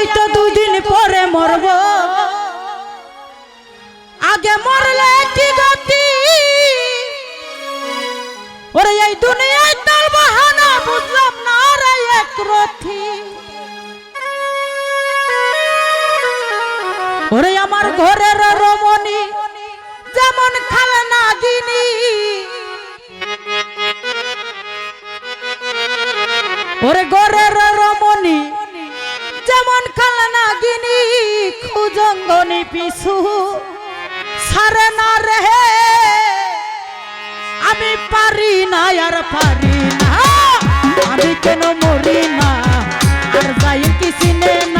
হয়তো দুই দিন পরে মরব। আগে মরলে কি গতি? ওরে, এই দুনিয়ায় তার বাহানা বুঝলাম না রে এক রথি। ওরে, আমার ঘরের রমণী, যেমন খালে না গিনি। ওরে, ঘরের খুজঙ্গনি পিছু, সারে না রে আমি পারি না, আর পারি না। আমি কেন মরি না? আর যাই নায়া মারে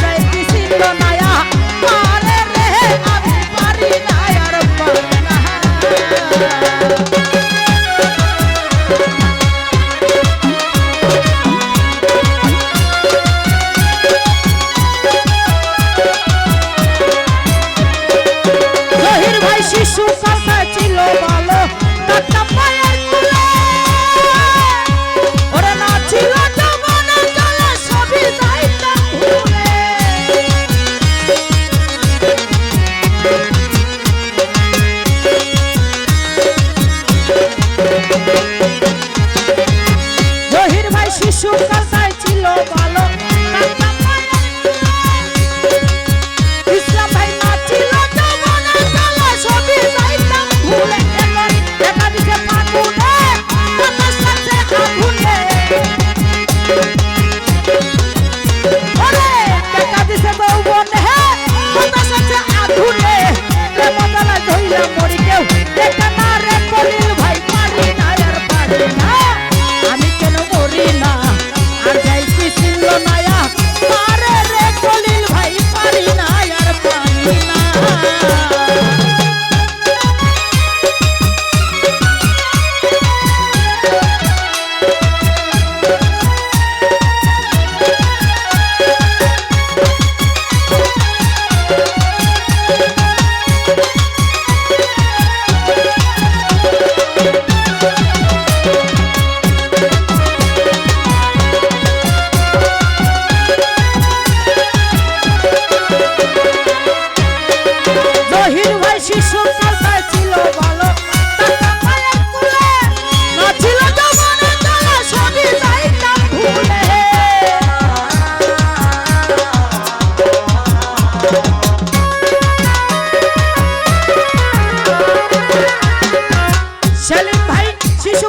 সেলিম ভাই শিশু